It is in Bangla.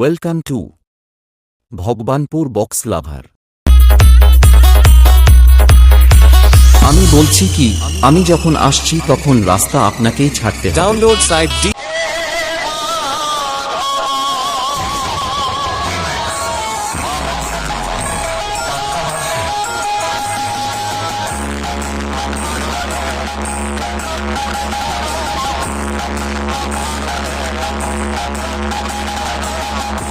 welcome to Bhagwanpur box lover আমি বলছি কি, আমি যখন আসছি তখন রাস্তা আপনাকেই ছাড়তে ডাউনলোড সাইড Thank Oh,